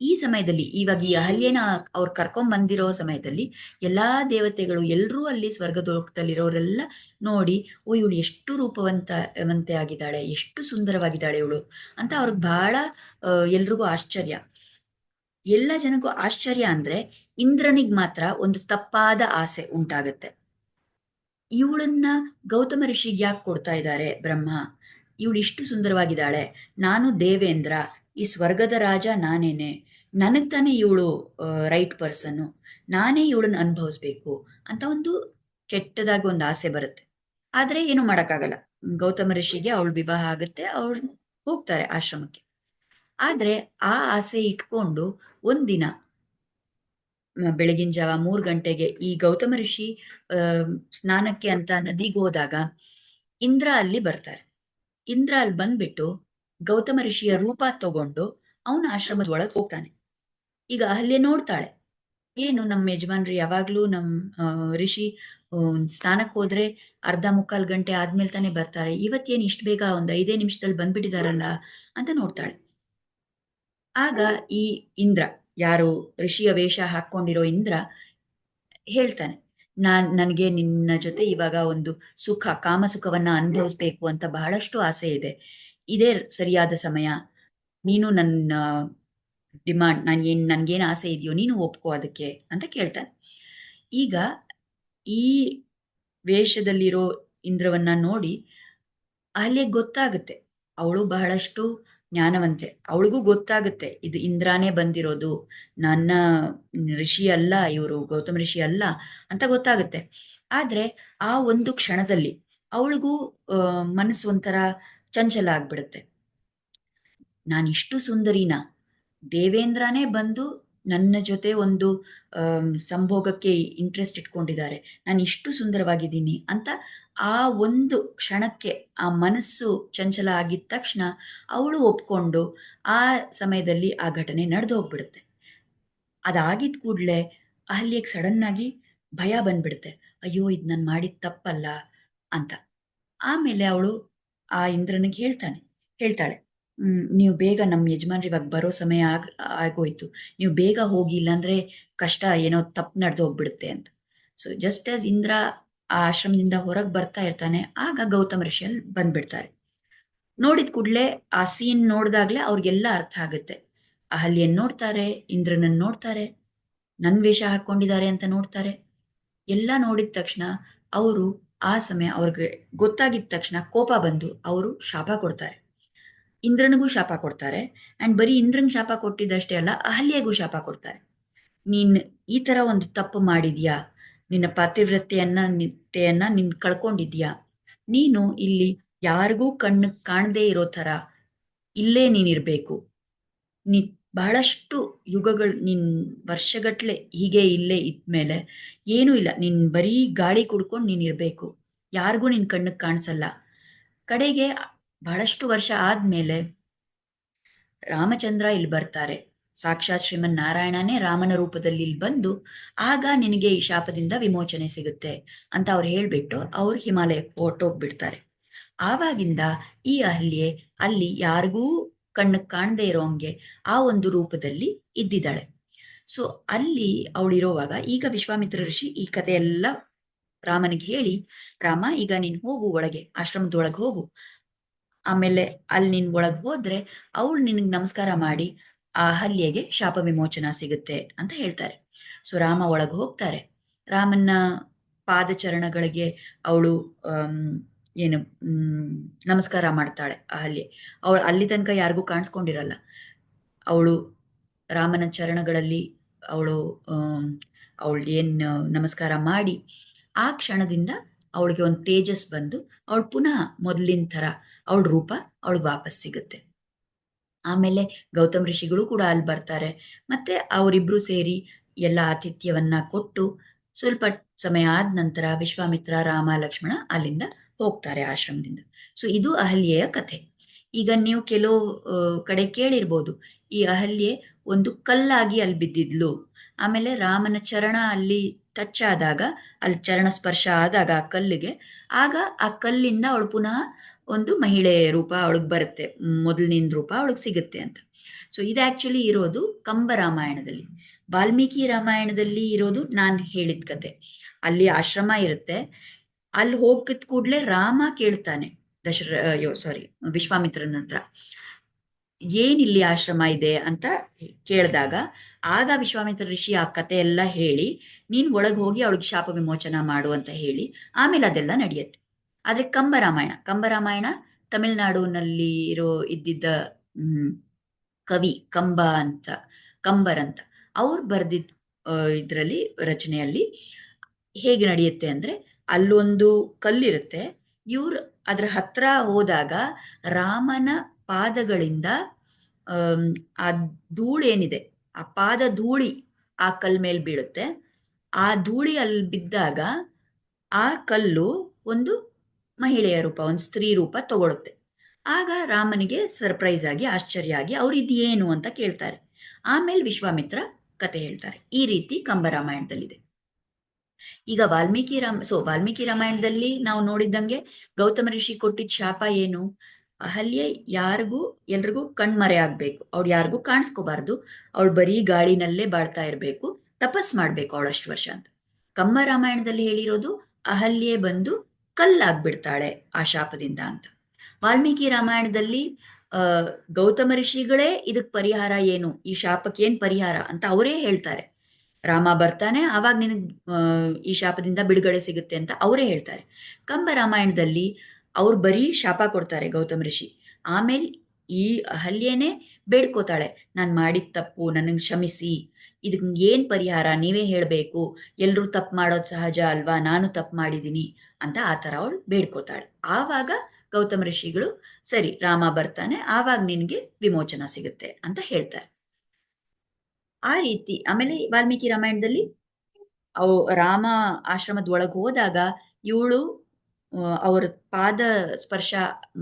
ಈ ಸಮಯದಲ್ಲಿ, ಇವಾಗ ಈ ಅಹಲ್ಯನ ಅವ್ರು ಕರ್ಕೊಂಡ್ ಬಂದಿರೋ ಸಮಯದಲ್ಲಿ ಎಲ್ಲಾ ದೇವತೆಗಳು ಎಲ್ಲರೂ ಅಲ್ಲಿ ಸ್ವರ್ಗಲೋಕದಲ್ಲಿರೋರೆಲ್ಲ ನೋಡಿ, ಓ ಇವಳು ಎಷ್ಟು ರೂಪವಂತ ವಂತೆ ಆಗಿದ್ದಾಳೆ, ಎಷ್ಟು ಸುಂದರವಾಗಿದ್ದಾಳೆ ಇವಳು ಅಂತ ಅವ್ರಿಗೆ ಬಹಳ ಎಲ್ರಿಗೂ ಆಶ್ಚರ್ಯ. ಎಲ್ಲ ಜನಕ್ಕೂ ಆಶ್ಚರ್ಯ ಅಂದ್ರೆ ಇಂದ್ರನಿಗ್ ಮಾತ್ರ ಒಂದು ತಪ್ಪಾದ ಆಸೆ ಉಂಟಾಗತ್ತೆ. ಇವಳನ್ನ ಗೌತಮ ಋಷಿಗೆ ಯಾಕೆ ಕೊಡ್ತಾ ಇದ್ದಾರೆ ಬ್ರಹ್ಮ? ಇವಳು ಇಷ್ಟು ಸುಂದರವಾಗಿದ್ದಾಳೆ, ನಾನು ದೇವೇಂದ್ರ, ಈ ಸ್ವರ್ಗದ ರಾಜ ನಾನೇನೆ ನನಗ್ ತಾನೇ ಇವಳು ರೈಟ್ ಪರ್ಸನ್ನು ನಾನೇ ಇವಳನ್ನ ಅನುಭವಿಸ್ಬೇಕು ಅಂತ ಒಂದು ಕೆಟ್ಟದಾಗಿ ಒಂದು ಆಸೆ ಬರುತ್ತೆ. ಆದ್ರೆ ಏನು ಮಾಡೋಕ್ಕಾಗಲ್ಲ. ಗೌತಮ ಋಷಿಗೆ ಅವಳು ವಿವಾಹ ಆಗುತ್ತೆ ಅವಳು ಹೋಗ್ತಾರೆ ಆಶ್ರಮಕ್ಕೆ. ಆದ್ರೆ ಆ ಆಸೆ ಇಟ್ಕೊಂಡು ಒಂದಿನ ಬೆಳಗಿನ ಜಾವ ಮೂರು ಗಂಟೆಗೆ ಈ ಗೌತಮ ಋಷಿ ಸ್ನಾನಕ್ಕೆ ಅಂತ ನದಿಗೆ ಹೋದಾಗ ಇಂದ್ರ ಅಲ್ಲಿ ಬರ್ತಾರೆ. ಇಂದ್ರ ಅಲ್ಲಿ ಬಂದ್ಬಿಟ್ಟು ಗೌತಮ ಋಷಿಯ ರೂಪ ತಗೊಂಡು ಅವನ ಆಶ್ರಮದ ಒಳಗೆ ಹೋಗ್ತಾನೆ. ಈಗ ಅಲ್ಲೇ ನೋಡ್ತಾಳೆ. ಏನು ನಮ್ಮ ಯಜಮಾನ್ರು ಯಾವಾಗ್ಲೂ ನಮ್ ಆ, ಋಷಿ ಸ್ನಾನಕ್ಕೆ ಹೋದ್ರೆ ಅರ್ಧ ಮುಕ್ಕಾಲು ಗಂಟೆ ಆದ್ಮೇಲೆ ತಾನೇ ಬರ್ತಾರೆ. ಇವತ್ತೇನು ಇಷ್ಟು ಬೇಗ ಒಂದ್ ಐದೇ ನಿಮಿಷದಲ್ಲಿ ಬಂದ್ಬಿಟ್ಟಿದಾರಲ್ಲ ಅಂತ ನೋಡ್ತಾಳೆ. ಆಗ ಈ ಇಂದ್ರ ಯಾರು ಋಷಿಯ ವೇಷ ಹಾಕೊಂಡಿರೋ ಇಂದ್ರ ಹೇಳ್ತಾನೆ ನಾನ್ ನನಗೆ ನಿನ್ನ ಜೊತೆ ಇವಾಗ ಒಂದು ಸುಖ ಕಾಮ ಸುಖವನ್ನ ಅನುಭವಿಸ್ಬೇಕು ಅಂತ ಬಹಳಷ್ಟು ಆಸೆ ಇದೆ. ಇದೇ ಸರಿಯಾದ ಸಮಯ. ನೀನು ನನ್ನ ಡಿಮಾಂಡ್, ನಾನು ಏನ್, ನನ್ಗೇನು ಆಸೆ ಇದೆಯೋ ನೀನು ಒಪ್ಕೋ ಅದಕ್ಕೆ ಅಂತ ಕೇಳ್ತಾನೆ. ಈಗ ಈ ವೇಷದಲ್ಲಿರೋ ಇಂದ್ರವನ್ನ ನೋಡಿ ಅಲ್ಲೇ ಗೊತ್ತಾಗುತ್ತೆ. ಅವಳು ಬಹಳಷ್ಟು ಜ್ಞಾನವಂತೆ. ಅವಳಿಗೂ ಗೊತ್ತಾಗುತ್ತೆ, ಇದು ಇಂದ್ರಾನೇ ಬಂದಿರೋದು, ನನ್ನ ಋಷಿ ಅಲ್ಲ, ಇವರು ಗೌತಮ ಋಷಿ ಅಲ್ಲ ಅಂತ ಗೊತ್ತಾಗುತ್ತೆ. ಆದ್ರೆ ಆ ಒಂದು ಕ್ಷಣದಲ್ಲಿ ಅವಳಿಗೂ ಮನಸ್ಸು ಒಂಥರ ಚಂಚಲ ಆಗ್ಬಿಡುತ್ತೆ. ನಾನಿಷ್ಟು ಸುಂದರಿನಾ ದೇವೇಂದ್ರನೇ ಬಂದು ನನ್ನ ಜೊತೆ ಒಂದು ಸಂಭೋಗಕ್ಕೆ ಇಂಟ್ರೆಸ್ಟ್ ಇಟ್ಕೊಂಡಿದ್ದಾರೆ. ನಾನು ಇಷ್ಟು ಸುಂದರವಾಗಿದ್ದೀನಿ ಅಂತ ಆ ಒಂದು ಕ್ಷಣಕ್ಕೆ, ಆ ಮನಸ್ಸು ಚಂಚಲ ಆಗಿದ ತಕ್ಷಣ ಅವಳು ಒಪ್ಕೊಂಡು ಆ ಸಮಯದಲ್ಲಿ ಆ ಘಟನೆ ನಡೆದು ಹೋಗ್ಬಿಡುತ್ತೆ ಅದಾಗಿದ್ದ ಕೂಡಲೇ ಅಹಲ್ಯಕ್ಕೆ ಸಡನ್ ಆಗಿ ಭಯ ಬಂದ್ಬಿಡುತ್ತೆ. ಅಯ್ಯೋ, ಇದು ನಾನು ಮಾಡಿದ ತಪ್ಪಲ್ಲ ಅಂತ. ಆಮೇಲೆ ಅವಳು ಆ ಇಂದ್ರನಿಗೆ ಹೇಳ್ತಾನೆ, ಹೇಳ್ತಾಳೆ ನೀವು ಬೇಗ ನಮ್ಮ ಯಜಮಾನ್ರು ಇವಾಗ ಬರೋ ಸಮಯ ಆಗ, ಆಗೋಯ್ತು. ನೀವು ಬೇಗ ಹೋಗಿ ಇಲ್ಲಾಂದ್ರೆ ಕಷ್ಟ ಏನೋ ತಪ್ಪು ನಡೆದು ಹೋಗ್ಬಿಡುತ್ತೆ ಅಂತ. ಸೊ ಜಸ್ಟ್ ಆಸ್ ಇಂದ್ರ ಆ ಆಶ್ರಮದಿಂದ ಹೊರಗೆ ಬರ್ತಾ ಇರ್ತಾನೆ, ಆಗ ಗೌತಮ ಋಷಿ ಬಂದ್ಬಿಡ್ತಾರೆ. ನೋಡಿದ ಕೂಡಲೇ ಆ ಸೀನ್ ನೋಡಿದಾಗ್ಲೇ ಅವ್ರಿಗೆಲ್ಲ ಅರ್ಥ ಆಗುತ್ತೆ. ಅಹಲ್ಯನ್ ನೋಡ್ತಾರೆ, ಇಂದ್ರನನ್ನ ನೋಡ್ತಾರೆ, ನನ್ ವೇಷ ಹಾಕೊಂಡಿದ್ದಾರೆ ಅಂತ ನೋಡ್ತಾರೆ. ಎಲ್ಲ ನೋಡಿದ ತಕ್ಷಣ ಅವರು ಆ ಸಮಯ ಅವ್ರಿಗೆ ಗೊತ್ತಾಗಿದ ತಕ್ಷಣ ಕೋಪ ಬಂದು ಅವರು ಶಾಪ ಕೊಡ್ತಾರೆ. ಇಂದ್ರನಿಗೂ ಶಾಪ ಕೊಡ್ತಾರೆ. ಆ್ಯಂಡ್ ಬರೀ ಇಂದ್ರನಿಗೆ ಶಾಪ ಕೊಟ್ಟಿದ್ದಷ್ಟೇ ಅಲ್ಲ, ಅಹಲ್ಯೆಗೂ ಶಾಪ ಕೊಡ್ತಾರೆ. ನೀನು ಈ ಥರ ಒಂದು ತಪ್ಪು ಮಾಡಿದ್ಯಾ? ನಿನ್ನ ಪಾತಿವ್ರತೆಯನ್ನ, ನಿತ್ಯೆಯನ್ನ ನೀನ್ ಕಳ್ಕೊಂಡಿದ್ಯಾ? ನೀನು ಇಲ್ಲಿ ಯಾರಿಗೂ ಕಣ್ಣು ಕಾಣದೇ ಇರೋ ಥರ ಇಲ್ಲೇ ನೀನಿರಬೇಕು ನೀ ಬಹಳಷ್ಟು ಯುಗಗಳು, ನಿನ್ ವರ್ಷಗಟ್ಲೆ ಹೀಗೆ ಇಲ್ಲೇ ಇದ್ಮೇಲೆ ಏನೂ ಇಲ್ಲ. ನಿನ್ ಬರೀ ಗಾಳಿ ಕುಡ್ಕೊಂಡು ನೀನ್ ಇರಬೇಕು. ಯಾರಿಗೂ ನಿನ್ ಕಣ್ಣಿಗೆ ಕಾಣಿಸಲ್ಲ. ಕಡೆಗೆ ಬಹಳಷ್ಟು ವರ್ಷ ಆದ್ಮೇಲೆ ರಾಮಚಂದ್ರ ಇಲ್ಲಿ ಬರ್ತಾರೆ. ಸಾಕ್ಷಾತ್ ಶ್ರೀಮನ್ ನಾರಾಯಣನೇ ರಾಮನ ರೂಪದಲ್ಲಿ ಇಲ್ಲಿ ಬಂದು ಆಗ ನಿನಗೆ ಈ ಶಾಪದಿಂದ ವಿಮೋಚನೆ ಸಿಗುತ್ತೆ ಅಂತ ಅವ್ರು ಹೇಳ್ಬಿಟ್ಟು ಅವ್ರು ಹಿಮಾಲಯಕ್ಕೆ ಹೊರ್ಟೋಗ್ಬಿಡ್ತಾರೆ ಆವಾಗಿಂದ ಈ ಅಹಲ್ಯೆ ಅಲ್ಲಿ ಯಾರಿಗೂ ಕಣ್ಣು ಕಾಣದೇ ಇರೋಂಗೆ ಆ ಒಂದು ರೂಪದಲ್ಲಿ ಇದ್ದಿದ್ದಾಳೆ. ಸೊ ಅಲ್ಲಿ ಅವಳಿರೋವಾಗ ಈಗ ವಿಶ್ವಾಮಿತ್ರ ಋಷಿ ಈ ಕಥೆಯೆಲ್ಲ ರಾಮನಿಗೆ ಹೇಳಿ, ರಾಮ, ಈಗ ನೀನ್ ಹೋಗು ಒಳಗೆ, ಆಶ್ರಮದೊಳಗೆ ಹೋಗು. ಆಮೇಲೆ ಅಲ್ಲಿ ನಿನ್ ಒಳಗೆ ಹೋದ್ರೆ ಅವಳು ನಿನಗೆ ನಮಸ್ಕಾರ ಮಾಡಿ ಆ ಹಲ್ಯೆಗೆ ಶಾಪ ವಿಮೋಚನ ಸಿಗುತ್ತೆ ಅಂತ ಹೇಳ್ತಾರೆ. ಸೊ ರಾಮ ಒಳಗೆ ಹೋಗ್ತಾರೆ. ರಾಮನ ಪಾದಚರಣಗಳಿಗೆ ಅವಳು ಏನು ನಮಸ್ಕಾರ ಮಾಡ್ತಾಳೆ ಅಹಲ್ಯೆ ಅವಳು ಅಲ್ಲಿ ತನಕ ಯಾರಿಗೂ ಕಾಣಿಸ್ಕೊಂಡಿರಲ್ಲ. ಅವಳು ರಾಮನ ಚರಣಗಳಲ್ಲಿ ಅವಳು ಅವಳು ಏನು ನಮಸ್ಕಾರ ಮಾಡಿ ಆ ಕ್ಷಣದಿಂದ ಅವಳಿಗೆ ಒಂದು ತೇಜಸ್ ಬಂದು ಅವಳು ಪುನಃ ಮೊದಲಿನ ಥರ ಅವಳ ರೂಪ ಅವಳಿಗೆ ವಾಪಸ್ ಸಿಗುತ್ತೆ. ಆಮೇಲೆ ಗೌತಮ್ ಋಷಿಗಳು ಕೂಡ ಅಲ್ಲಿ ಬರ್ತಾರೆ. ಮತ್ತೆ ಅವರಿಬ್ರು ಸೇರಿ ಎಲ್ಲ ಆತಿಥ್ಯವನ್ನ ಕೊಟ್ಟು ಸ್ವಲ್ಪ ಸಮಯ ಆದ ನಂತರ ವಿಶ್ವಾಮಿತ್ರ, ರಾಮ, ಲಕ್ಷ್ಮಣ ಅಲ್ಲಿಂದ ಹೋಗ್ತಾರೆ ಆಶ್ರಮದಿಂದ. ಸೊ ಇದು ಅಹಲ್ಯೆಯ ಕಥೆ. ಈಗ ನೀವು ಕೆಲವು ಕಡೆ ಕೇಳಿರ್ಬೋದು, ಈ ಅಹಲ್ಯೆ ಒಂದು ಕಲ್ಲಾಗಿ ಅಲ್ಲಿ ಬಿದ್ದಿದ್ಲು. ಆಮೇಲೆ ರಾಮನ ಚರಣ ಅಲ್ಲಿ ಟಚ್ ಆದಾಗ, ಅಲ್ಲಿ ಚರಣ ಸ್ಪರ್ಶ ಆದಾಗ ಆ ಕಲ್ಲಿಗೆ, ಆಗ ಆ ಕಲ್ಲಿಂದ ಅವಳು ಪುನಃ ಒಂದು ಮಹಿಳೆ ರೂಪ ಅವಳಿಗೆ ಬರುತ್ತೆ. ಮೊದಲಿನಿಂದ ರೂಪ ಅವಳಿಗೆ ಸಿಗುತ್ತೆ ಅಂತ. ಸೊ ಇದು ಆಕ್ಚುಲಿ ಇರೋದು ಕಂಬ ರಾಮಾಯಣದಲ್ಲಿ. ವಾಲ್ಮೀಕಿ ರಾಮಾಯಣದಲ್ಲಿ ಇರೋದು ನಾನು ಹೇಳಿದ ಕತೆ. ಅಲ್ಲಿ ಆಶ್ರಮ ಇರುತ್ತೆ. ಅಲ್ಲಿ ಹೋಗಿದ ಕೂಡಲೇ ರಾಮ ಕೇಳ್ತಾನೆ. ದಶರ ಅಯ್ಯೋ ಸಾರಿ ವಿಶ್ವಾಮಿತ್ರನ ಹತ್ರ. ಏನಿಲ್ಲಿ ಆಶ್ರಮ ಇದೆ ಅಂತ ಕೇಳಿದಾಗ, ಆಗ ವಿಶ್ವಾಮಿತ್ರ ಋಷಿ ಆ ಕತೆ ಎಲ್ಲ ಹೇಳಿ, ನೀನ್ ಒಳಗೆ ಹೋಗಿ ಅವಳಿಗೆ ಶಾಪ ವಿಮೋಚನ ಮಾಡು ಅಂತ ಹೇಳಿ, ಆಮೇಲೆ ಅದೆಲ್ಲ ನಡೆಯುತ್ತೆ. ಆದ್ರೆ ಕಂಬರಾಮಾಯಣ ಕಂಬರಾಮಾಯಣ ಕಂಬ ರಾಮಾಯಣ ತಮಿಳ್ನಾಡಿನಲ್ಲಿ ಇರೋ ಇದ್ದಿದ್ದ ಕವಿ ಕಂಬ ಅಂತ, ಕಂಬರ್ ಅಂತ, ಅವ್ರು ಬರೆದಿದ್ದ ಇದರಲ್ಲಿ ರಚನೆಯಲ್ಲಿ ಹೇಗೆ ನಡೆಯುತ್ತೆ ಅಂದರೆ ಅಲ್ಲೊಂದು ಕಲ್ಲಿರುತ್ತೆ, ಇವ್ರು ಅದರ ಹತ್ರ ಹೋದಾಗ ರಾಮನ ಪಾದಗಳಿಂದ ಆ ಧೂಳೇನಿದೆ, ಆ ಪಾದ ಧೂಳಿ ಆ ಕಲ್ ಮೇಲೆ ಬೀಳುತ್ತೆ, ಆ ಧೂಳಿ ಅಲ್ಲಿ ಬಿದ್ದಾಗ ಆ ಕಲ್ಲು ಒಂದು ಮಹಿಳೆಯ ರೂಪ, ಒಂದು ಸ್ತ್ರೀ ರೂಪ ತಗೊಳುತ್ತೆ. ಆಗ ರಾಮನಿಗೆ ಸರ್ಪ್ರೈಸ್ ಆಗಿ, ಆಶ್ಚರ್ಯ ಆಗಿ, ಅವ್ರಿದ್ಯೇನು? ಅಂತ ಕೇಳ್ತಾರೆ. ಆಮೇಲೆ ವಿಶ್ವಾಮಿತ್ರ ಕತೆ ಹೇಳ್ತಾರೆ. ಈ ರೀತಿ ಕಂಬರಾಮಾಯಣದಲ್ಲಿದೆ. ಈಗ ವಾಲ್ಮೀಕಿ ರಾಮ ಸೊ ವಾಲ್ಮೀಕಿ ರಾಮಾಯಣದಲ್ಲಿ ನಾವು ನೋಡಿದ್ದಂಗೆ ಗೌತಮ ಋಷಿ ಕೊಟ್ಟಿದ್ದ ಶಾಪ ಏನು? ಅಹಲ್ಯೆ ಯಾರಿಗೂ, ಎಲ್ರಿಗೂ ಕಣ್ಮರೆ ಆಗ್ಬೇಕು. ಅವ್ಳು ಯಾರಿಗೂ ಕಾಣಿಸ್ಕೋಬಾರ್ದು. ಅವಳು ಬರೀ ಗಾಳಿನಲ್ಲೇ ಬಾಳ್ತಾ ಇರಬೇಕು. ತಪಸ್ ಮಾಡ್ಬೇಕು ಅವಳಷ್ಟು ವರ್ಷ ಅಂತ. ಕಮ್ಮ ರಾಮಾಯಣದಲ್ಲಿ ಹೇಳಿರೋದು, ಅಹಲ್ಯೆ ಬಂದು ಕಲ್ಲಾಗ್ಬಿಡ್ತಾಳೆ ಆ ಶಾಪದಿಂದ ಅಂತ. ವಾಲ್ಮೀಕಿ ರಾಮಾಯಣದಲ್ಲಿ, ಆ, ಗೌತಮ ಋಷಿಗಳೇ ಇದಕ್ ಪರಿಹಾರ ಏನು? ಈ ಶಾಪಕ್ಕೆ ಏನ್ ಪರಿಹಾರ ಅಂತ ಅವರೇ ಹೇಳ್ತಾರೆ. ರಾಮ ಬರ್ತಾನೆ, ಆವಾಗ ನಿನಗ್ ಈ ಶಾಪದಿಂದ ಬಿಡುಗಡೆ ಸಿಗುತ್ತೆ ಅಂತ ಅವರೇ ಹೇಳ್ತಾರೆ. ಕಂಬ ರಾಮಾಯಣದಲ್ಲಿ ಅವ್ರು ಬರೀ ಶಾಪ ಕೊಡ್ತಾರೆ ಗೌತಮ ಋಷಿ. ಆಮೇಲೆ ಈ ಅಹಲ್ಯೆನೇ ಬೇಡ್ಕೋತಾಳೆ. ನಾನು ಮಾಡಿದ ತಪ್ಪು ನನಗೆ ಕ್ಷಮಿಸಿ ಇದಕ್ಕೆ ಏನ್ ಪರಿಹಾರ? ನೀವೇ ಹೇಳಬೇಕು. ಎಲ್ಲರೂ ತಪ್ಪು ಮಾಡೋದು ಸಹಜ ಅಲ್ವಾ? ನಾನು ತಪ್ಪು ಮಾಡಿದೀನಿ ಅಂತ ಆ ಥರ ಅವಳು ಬೇಡ್ಕೋತಾಳೆ. ಆವಾಗ ಗೌತಮ ಋಷಿಗಳು, ಸರಿ, ರಾಮ ಬರ್ತಾನೆ, ಆವಾಗ ನಿನಗೆ ವಿಮೋಚನ ಸಿಗುತ್ತೆ ಅಂತ ಹೇಳ್ತಾರೆ. ಆ ರೀತಿ, ಆಮೇಲೆ ವಾಲ್ಮೀಕಿ ರಾಮಾಯಣದಲ್ಲಿ ಅವು ರಾಮ ಆಶ್ರಮದ ಒಳಗೆ ಹೋದಾಗ ಇವಳು ಅವ್ರ ಪಾದ ಸ್ಪರ್ಶ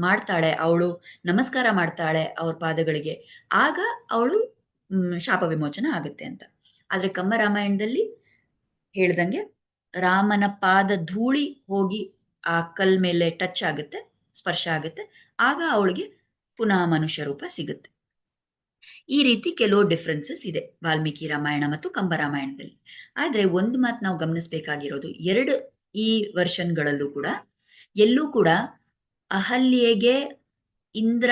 ಮಾಡ್ತಾಳೆ, ಅವಳು ನಮಸ್ಕಾರ ಮಾಡ್ತಾಳೆ ಅವ್ರ ಪಾದಗಳಿಗೆ. ಆಗ ಅವಳು ಶಾಪ ವಿಮೋಚನ ಆಗುತ್ತೆ ಅಂತ. ಆದ್ರೆ ಕಂಬ ರಾಮಾಯಣದಲ್ಲಿ ಹೇಳ್ದಂಗೆ ರಾಮನ ಪಾದ ಧೂಳಿ ಹೋಗಿ ಆ ಕಲ್ ಮೇಲೆ ಟಚ್ ಆಗುತ್ತೆ, ಸ್ಪರ್ಶ ಆಗುತ್ತೆ, ಆಗ ಅವಳಿಗೆ ಪುನಃ ಮನುಷ್ಯ ರೂಪ ಸಿಗುತ್ತೆ. ಈ ರೀತಿ ಕೆಲವು ಡಿಫ್ರೆನ್ಸಸ್ ಇದೆ ವಾಲ್ಮೀಕಿ ರಾಮಾಯಣ ಮತ್ತು ಕಂಬ ರಾಮಾಯಣದಲ್ಲಿ ಆದ್ರೆ ಒಂದು ಮಾತು ನಾವು ಗಮನಿಸಬೇಕಾಗಿರೋದು, ಎರಡು ಈ ವರ್ಷನ್ಗಳಲ್ಲೂ ಕೂಡ, ಎಲ್ಲೂ ಕೂಡ ಅಹಲ್ಯೆಗೆ ಇಂದ್ರ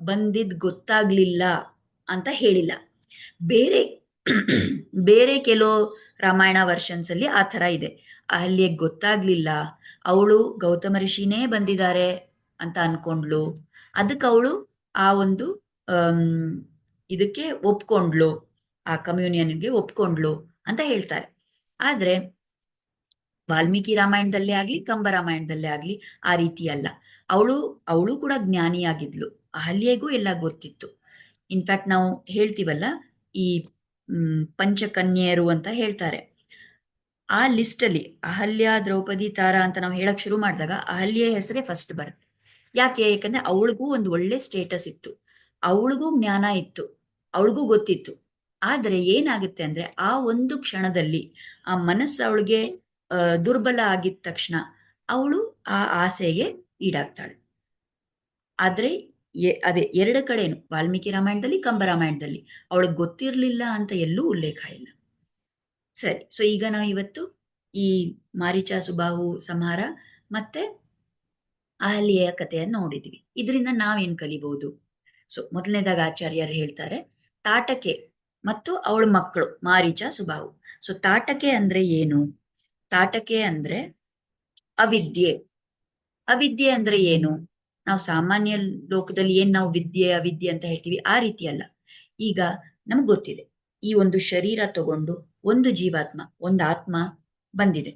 ಬಂದಿದ್ ಗೊತ್ತಾಗ್ಲಿಲ್ಲ ಅಂತ ಹೇಳಿಲ್ಲ. ಬೇರೆ ಬೇರೆ ಕೆಲವು ರಾಮಾಯಣ ವರ್ಷನ್ಸ್ ಅಲ್ಲಿ ಆ ಥರ ಇದೆ. ಅಹಲ್ಯೆಗೆ ಗೊತ್ತಾಗ್ಲಿಲ್ಲ, ಅವಳು ಗೌತಮ ಋಷಿನೇ ಬಂದಿದ್ದಾರೆ ಅಂತ ಅನ್ಕೊಂಡ್ಲು ಅದಕ್ಕೆ ಅವಳು ಆ ಒಂದು ಇದಕ್ಕೆ ಒಪ್ಕೊಂಡ್ಲು ಆ ಕಮ್ಯೂನಿಯನ್ಗೆ ಒಪ್ಕೊಂಡ್ಲು ಅಂತ ಹೇಳ್ತಾರೆ. ಆದ್ರೆ ವಾಲ್ಮೀಕಿ ರಾಮಾಯಣದಲ್ಲೇ ಆಗ್ಲಿ, ಕಂಬ ರಾಮಾಯಣದಲ್ಲೇ ಆಗ್ಲಿ ಆ ರೀತಿ ಅಲ್ಲ. ಅವಳು ಅವಳು ಕೂಡ ಜ್ಞಾನಿಯಾಗಿದ್ಲು. ಅಹಲ್ಯೆಗೂ ಎಲ್ಲ ಗೊತ್ತಿತ್ತು. ಇನ್ಫ್ಯಾಕ್ಟ್ ನಾವು ಹೇಳ್ತೀವಲ್ಲ, ಈ ಪಂಚಕನ್ಯೆಯರು ಅಂತ ಹೇಳ್ತಾರೆ. ಆ ಲಿಸ್ಟ್ ಅಲ್ಲಿ ಅಹಲ್ಯ, ದ್ರೌಪದಿ, ತಾರ ಅಂತ ನಾವು ಹೇಳಕ್ ಶುರು ಮಾಡಿದಾಗ ಅಹಲ್ಯ ಹೆಸರೇ ಫಸ್ಟ್ ಬರುತ್ತೆ ಯಾಕೆ? ಯಾಕಂದ್ರೆ ಅವಳಿಗೂ ಒಂದು ಒಳ್ಳೆ ಸ್ಟೇಟಸ್ ಇತ್ತು. ಅವಳಿಗೂ ಜ್ಞಾನ ಇತ್ತು. ಅವಳಿಗೂ ಗೊತ್ತಿತ್ತು. ಆದ್ರೆ ಏನಾಗುತ್ತೆ ಅಂದ್ರೆ ಆ ಒಂದು ಕ್ಷಣದಲ್ಲಿ ಆ ಮನಸ್ಸು ಅವಳಿಗೆ ದುರ್ಬಲ ಆಗಿದ ತಕ್ಷಣ ಅವಳು ಆ ಆಸೆಗೆ ಈಡಾಗ್ತಾಳೆ. ಆದ್ರೆ ಅದೇ ಎರಡು ಕಡೆನು ವಾಲ್ಮೀಕಿ ರಾಮಾಯಣದಲ್ಲಿ, ಕಂಬ ರಾಮಾಯಣದಲ್ಲಿ. ಅವಳಿಗೆ ಗೊತ್ತಿರಲಿಲ್ಲ ಅಂತ ಎಲ್ಲೂ ಉಲ್ಲೇಖ ಇಲ್ಲ. ಸರಿ ಸೊ ಈಗ ನಾವು ಇವತ್ತು ಈ ಮಾರಿಚಾ ಸುಬಾಹು ಸಂಹಾರ ಮತ್ತೆ ಅಹಲ್ಯೆಯ ಕಥೆಯನ್ನು ನೋಡಿದ್ವಿ. ಇದರಿಂದ ನಾವೇನ್ ಕಲಿಬಹುದು ಸೊ ಮೊದಲನೇದಾಗ ಆಚಾರ್ಯರು ಹೇಳ್ತಾರೆ, ತಾಟಕೆ ಮತ್ತು ಅವಳ ಮಕ್ಕಳು, ಮಾರೀಚ ಸುಬಾಹು. ಸೊ ತಾಟಕೆ ಅಂದ್ರೆ ಏನು? ತಾಟಕೆ ಅಂದ್ರೆ ಅವಿದ್ಯೆ. ಅವಿದ್ಯೆ ಅಂದ್ರೆ ಏನು? ನಾವು ಸಾಮಾನ್ಯ ಲೋಕದಲ್ಲಿ ಏನ್ ನಾವು ವಿದ್ಯೆ, ಅವಿದ್ಯೆ ಅಂತ ಹೇಳ್ತೀವಿ, ಆ ರೀತಿ ಅಲ್ಲ. ಈಗ ನಮ್ಗೆ ಗೊತ್ತಿದೆ, ಈ ಒಂದು ಶರೀರ ತಗೊಂಡು ಒಂದು ಜೀವಾತ್ಮ, ಒಂದು ಆತ್ಮ ಬಂದಿದೆ.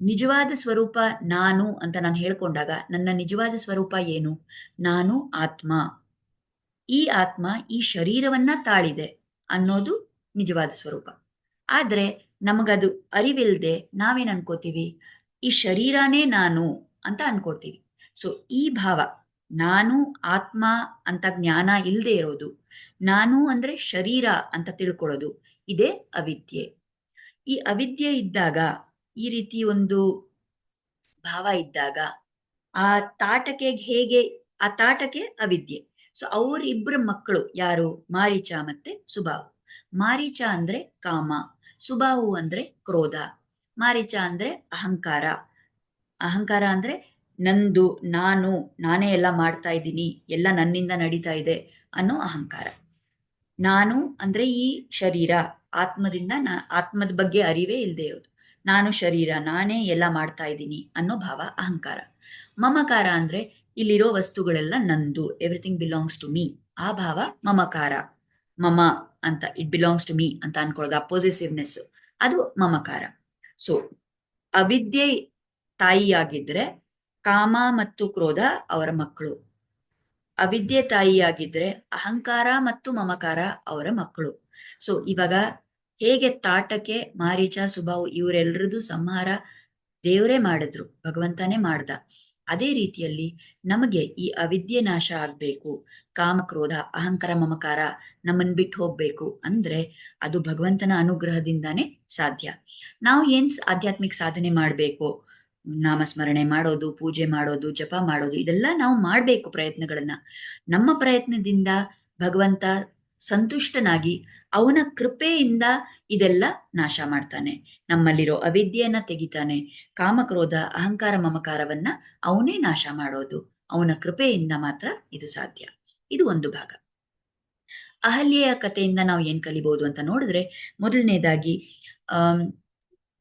ನಿಜವಾದ ಸ್ವರೂಪ ನಾನು ಅಂತ ನಾನು ಹೇಳ್ಕೊಂಡಾಗ ನನ್ನ ನಿಜವಾದ ಸ್ವರೂಪ ಏನು? ನಾನು ಆತ್ಮ. ಈ ಆತ್ಮ ಈ ಶರೀರವನ್ನ ತಾಳಿದೆ ಅನ್ನೋದು ನಿಜವಾದ ಸ್ವರೂಪ. ಆದ್ರೆ ನಮಗದು ಅರಿವಿಲ್ದೆ ನಾವೇನ್ ಅನ್ಕೋತೀವಿ? ಈ ಶರೀರನೇ ನಾನು ಅಂತ ಅನ್ಕೊಳ್ತೀವಿ ಸೊ ಈ ಭಾವ, ನಾನು ಆತ್ಮ ಅಂತ ಜ್ಞಾನ ಇಲ್ಲದೆ ಇರೋದು. ನಾನು ಅಂದ್ರೆ ಶರೀರ ಅಂತ ತಿಳ್ಕೊಳ್ಳೋದು. ಇದೇ ಅವಿದ್ಯೆ. ಈ ಅವಿದ್ಯೆ ಇದ್ದಾಗ, ಈ ರೀತಿ ಒಂದು ಭಾವ ಇದ್ದಾಗ, ಆ ತಾಟಕೆಗೆ ಹೇಗೆ, ಆ ತಾಟಕೆ ಅವಿದ್ಯೆ. ಸೊ ಅವರಿಬ್ಬರ ಮಕ್ಕಳು ಯಾರು? ಮಾರೀಚ ಮತ್ತೆ ಸುಬಾಹು. ಮಾರೀಚ ಅಂದ್ರೆ ಕಾಮ, ಸುಬಾಹು ಅಂದ್ರೆ ಕ್ರೋಧ. ಮಾರೀಚ ಅಂದ್ರೆ ಅಹಂಕಾರ. ಅಹಂಕಾರ ಅಂದ್ರೆ ನಂದು, ನಾನು, ನಾನೇ ಎಲ್ಲ ಮಾಡ್ತಾ ಇದ್ದೀನಿ, ಎಲ್ಲ ನನ್ನಿಂದ ನಡೀತಾ ಇದೆ ಅನ್ನೋ ಅಹಂಕಾರ. ನಾನು ಅಂದ್ರೆ ಈ ಶರೀರ, ಆತ್ಮದಿಂದ ನಾ, ಆತ್ಮದ ಬಗ್ಗೆ ಅರಿವೇ ಇಲ್ಲದೆ ಇರೋದು. ನಾನು ಶರೀರ, ನಾನೇ ಎಲ್ಲ ಮಾಡ್ತಾ ಇದ್ದೀನಿ ಅನ್ನೋ ಭಾವ, ಅಹಂಕಾರ. ಮಮಕಾರ ಅಂದ್ರೆ ಇಲ್ಲಿರೋ ವಸ್ತುಗಳೆಲ್ಲ ನಂದು ಎವ್ರಿಥಿಂಗ್ ಬಿಲಾಂಗ್ಸ್ ಟು ಮೀ ಆ ಭಾವ ಮಮಕಾರ. ಮಮ ಅಂತ ಇಟ್ ಬಿಲಾಂಗ್ಸ್ ಟು ಮೀ ಅಂತ ಅನ್ಕೊಳ್ಳೋದು ಅಪೋಸಿಸಿವ್ನೆಸ್ ಅದು ಮಮಕಾರ. ಸೊ ಅವಿದ್ಯೆ ತಾಯಿಯಾಗಿದ್ರೆ ಕಾಮ ಮತ್ತು ಕ್ರೋಧ ಅವರ ಮಕ್ಕಳು. ಅವಿದ್ಯೆ ತಾಯಿಯಾಗಿದ್ರೆ ಅಹಂಕಾರ ಮತ್ತು ಮಮಕಾರ ಅವರ ಮಕ್ಕಳು. ಸೊ ಇವಾಗ ಹೇಗೆ ತಾಟಕ್ಕೆ ಮಾರೀಚ, ಸುಬಾವು ಇವರೆಲ್ಲರದು ಸಂಹಾರ ದೇವರೇ ಮಾಡಿದ್ರು, ಭಗವಂತನೇ ಮಾಡ್ದ. ಅದೇ ರೀತಿಯಲ್ಲಿ ನಮಗೆ ಈ ಅವಿದ್ಯೆ ನಾಶ ಆಗ್ಬೇಕು, ಕಾಮ, ಕ್ರೋಧ, ಅಹಂಕಾರ, ಮಮಕಾರ ನಮ್ಮನ್ ಬಿಟ್ಟು ಹೋಗ್ಬೇಕು ಅಂದ್ರೆ ಅದು ಭಗವಂತನ ಅನುಗ್ರಹದಿಂದಾನೇ ಸಾಧ್ಯ. ನಾವು ಏನ್ ಆಧ್ಯಾತ್ಮಿಕ ಸಾಧನೆ ಮಾಡ್ಬೇಕು? ನಾಮಸ್ಮರಣೆ ಮಾಡೋದು, ಪೂಜೆ ಮಾಡೋದು, ಜಪ ಮಾಡೋದು, ಇದೆಲ್ಲ ನಾವು ಮಾಡಬೇಕು ಪ್ರಯತ್ನಗಳನ್ನ. ನಮ್ಮ ಪ್ರಯತ್ನದಿಂದ ಭಗವಂತ ಸಂತುಷ್ಟನಾಗಿ ಅವನ ಕೃಪೆಯಿಂದ ಇದೆಲ್ಲ ನಾಶ ಮಾಡ್ತಾನೆ. ನಮ್ಮಲ್ಲಿರೋ ಅವಿದ್ಯೆಯನ್ನ ತೆಗಿತಾನೆ. ಕಾಮಕ್ರೋಧ, ಅಹಂಕಾರ, ಮಮಕಾರವನ್ನ ಅವನೇ ನಾಶ ಮಾಡೋದು. ಅವನ ಕೃಪೆಯಿಂದ ಮಾತ್ರ ಇದು ಸಾಧ್ಯ. ಇದು ಒಂದು ಭಾಗ. ಅಹಲ್ಯೆಯ ಕಥೆಯಿಂದ ನಾವು ಏನ್ ಕಲಿಬಹುದು ಅಂತ ನೋಡಿದ್ರೆ ಮೊದಲನೇದಾಗಿ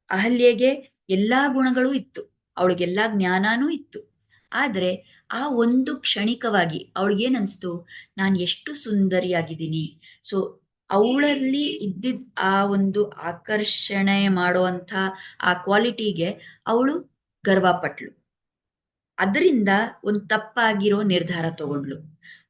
ಅಹಲ್ಯೆಗೆ ಎಲ್ಲಾ ಗುಣಗಳು ಇತ್ತು. ಅವಳಿಗೆಲ್ಲಾ ಜ್ಞಾನನೂ ಇತ್ತು. ಆದರೆ ಆ ಒಂದು ಕ್ಷಣಿಕವಾಗಿ ಅವಳಿಗೇನಿಸ್ತು ನಾನು ಎಷ್ಟು ಸುಂದರಿಯಾಗಿದ್ದೀನಿ. ಸೊ ಅವಳಲ್ಲಿ ಇದ್ದಿದ್ದ ಆ ಒಂದು ಆಕರ್ಷಣೆ ಮಾಡುವಂಥ ಆ ಕ್ವಾಲಿಟಿಗೆ ಅವಳು ಗರ್ವ ಪಟ್ಲು. ಅದರಿಂದ ಒಂದು ತಪ್ಪಾಗಿರೋ ನಿರ್ಧಾರ ತಗೊಂಡ್ಲು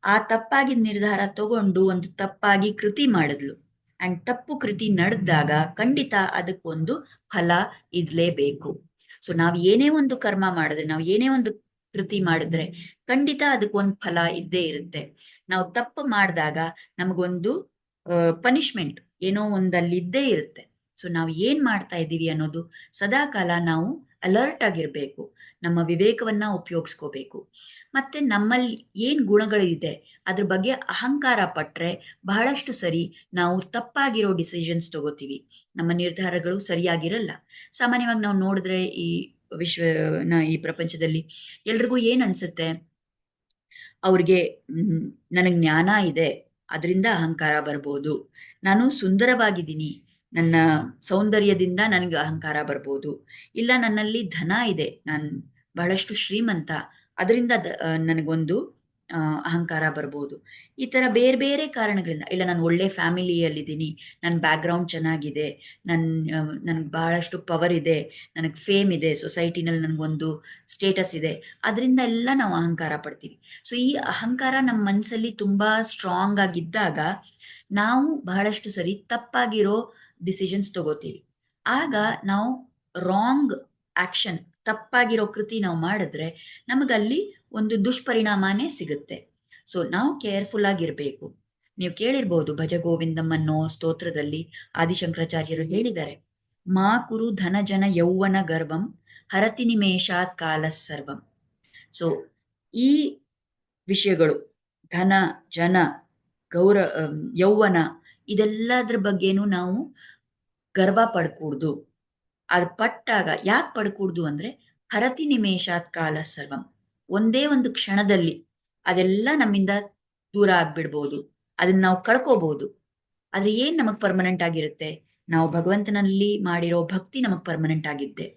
ಆ ತಪ್ಪಾಗಿದ್ದ ನಿರ್ಧಾರ ತಗೊಂಡು ಒಂದು ತಪ್ಪಾಗಿ ಕೃತಿ ಮಾಡಿದ್ಲು. ಅಂಡ್ ತಪ್ಪು ಕೃತಿ ನಡೆದಾಗ ಖಂಡಿತ ಅದಕ್ಕೊಂದು ಫಲ ಇದ್ಲೇಬೇಕು. ಸೊ ನಾವು ಏನೇ ಒಂದು ಕರ್ಮ ಮಾಡಿದ್ರೆ, ನಾವು ಏನೇ ಒಂದು ಕೃತಿ ಮಾಡಿದ್ರೆ, ಖಂಡಿತ ಅದಕ್ಕೊಂದು ಫಲ ಇದ್ದೇ ಇರುತ್ತೆ. ನಾವು ತಪ್ಪು ಮಾಡಿದಾಗ ನಮಗೊಂದು ಪನಿಷ್ಮೆಂಟ್ ಏನೋ ಒಂದಲ್ಲಿ ಇದ್ದೇ ಇರುತ್ತೆ. ಸೊ ನಾವು ಏನ್ ಮಾಡ್ತಾ ಇದ್ದೀವಿ ಅನ್ನೋದು ಸದಾಕಾಲ ನಾವು ಅಲರ್ಟ್ ಆಗಿರ್ಬೇಕು. ನಮ್ಮ ವಿವೇಕವನ್ನ ಉಪಯೋಗಿಸ್ಕೋಬೇಕು. ಮತ್ತೆ ನಮ್ಮಲ್ಲಿ ಏನ್ ಗುಣಗಳಿದೆ, ಅದ್ರ ಬಗ್ಗೆ ಅಹಂಕಾರ ಪಟ್ಟರೆ ಬಹಳಷ್ಟು ಸರಿ ನಾವು ತಪ್ಪಾಗಿರೋ ಡಿಸಿಷನ್ಸ್ ತಗೋತೀವಿ. ನಮ್ಮ ನಿರ್ಧಾರಗಳು ಸರಿಯಾಗಿರಲ್ಲ. ಸಾಮಾನ್ಯವಾಗಿ ನಾವು ನೋಡಿದ್ರೆ ಈ ವಿಶ್ವನ ಈ ಪ್ರಪಂಚದಲ್ಲಿ ಎಲ್ರಿಗೂ ಏನ್ ಅನ್ಸುತ್ತೆ? ಅವ್ರಿಗೆ ನನಗೆ ಜ್ಞಾನ ಇದೆ, ಅದರಿಂದ ಅಹಂಕಾರ ಬರ್ಬೋದು. ನಾನು ಸುಂದರವಾಗಿದ್ದೀನಿ ನನ್ನ ಸೌಂದರ್ಯದಿಂದ ನನಗೆ ಅಹಂಕಾರ ಬರ್ಬೋದು. ಇಲ್ಲ, ನನ್ನಲ್ಲಿ ಧನ ಇದೆ. ನಾನು ಬಹಳಷ್ಟು ಶ್ರೀಮಂತ. ಅದರಿಂದ ನನಗೊಂದು ಅಹಂಕಾರ ಬರ್ಬೋದು. ಈ ಥರ ಬೇರೆ ಬೇರೆ ಕಾರಣಗಳಿಂದ, ಇಲ್ಲ, ನಾನು ಒಳ್ಳೆ ಫ್ಯಾಮಿಲಿಯಲ್ಲಿದ್ದೀನಿ. ನನ್ನ ಬ್ಯಾಕ್ಗ್ರೌಂಡ್ ಚೆನ್ನಾಗಿದೆ. ನನ್ನ ನನಗೆ ಬಹಳಷ್ಟು ಪವರ್ ಇದೆ. ನನಗೆ ಫೇಮ್ ಇದೆ. ಸೊಸೈಟಿನಲ್ಲಿ ನನಗೊಂದು ಸ್ಟೇಟಸ್ ಇದೆ. ಅದರಿಂದ ಎಲ್ಲ ನಾವು ಅಹಂಕಾರ ಪಡ್ತೀವಿ. ಸೊ, ಈ ಅಹಂಕಾರ ನಮ್ಮ ಮನಸ್ಸಲ್ಲಿ ತುಂಬ ಸ್ಟ್ರಾಂಗ್ ಆಗಿದ್ದಾಗ, ನಾವು ಬಹಳಷ್ಟು ಸರಿ ತಪ್ಪಾಗಿರೋ ಡಿಸಿಷನ್ಸ್ ತಗೋತೀವಿ. ಆಗ ನಾವು ರಾಂಗ್ ಆಕ್ಷನ್ ತಪ್ಪಾಗಿರೋ ಕೃತಿ ನಾವು ಮಾಡಿದ್ರೆ ನಮಗಲ್ಲಿ ಒಂದು ದುಷ್ಪರಿಣಾಮನೇ ಸಿಗುತ್ತೆ. ಸೊ ನಾವು ಕೇರ್ಫುಲ್ ಆಗಿರಬೇಕು. ನೀವು ಕೇಳಿರ್ಬೋದು ಭಜ ಗೋವಿಂದಮ್ಮನ್ನೋ ಸ್ತೋತ್ರದಲ್ಲಿ ಆದಿಶಂಕರಾಚಾರ್ಯರು ಹೇಳಿದ್ದಾರೆ, ಮಾ ಕುರು ಧನ ಜನ ಯೌವನ ಗರ್ಭಂ, ಹರತಿ ನಿಮೇಷಾತ್ ಕಾಲ ಸರ್ವಂ. ಸೊ ಈ ವಿಷಯಗಳು, ಧನ, ಜನ, ಗೌರ ಯೌವನ, ಇದೆಲ್ಲದ್ರ ಬಗ್ಗೆನೂ ನಾವು ಗರ್ವ ಪಡ್ಕೂಡ್ದು. ಅದು ಪಟ್ಟಾಗ ಯಾಕೆ ಪಡ್ಕೂಡ್ದು ಅಂದ್ರೆ ಹರತಿ ನಿಮೇಷಾತ್ ಕಾಲ ಸರ್ವಂ. ಒಂದೇ ಒಂದು ಕ್ಷಣದಲ್ಲಿ ಅದೆಲ್ಲ ನಮ್ಮಿಂದ ದೂರ ಆಗ್ಬಿಡ್ಬೋದು. ಅದನ್ನ ನಾವು ಕಳ್ಕೋಬಹುದು ಆದ್ರೆ ಏನ್ ನಮಗ್ ಪರ್ಮನೆಂಟ್ ಆಗಿರುತ್ತೆ? ನಾವು ಭಗವಂತನಲ್ಲಿ ಮಾಡಿರೋ ಭಕ್ತಿ ನಮಗ್ ಪರ್ಮನೆಂಟ್ ಆಗಿದ್ದೆ.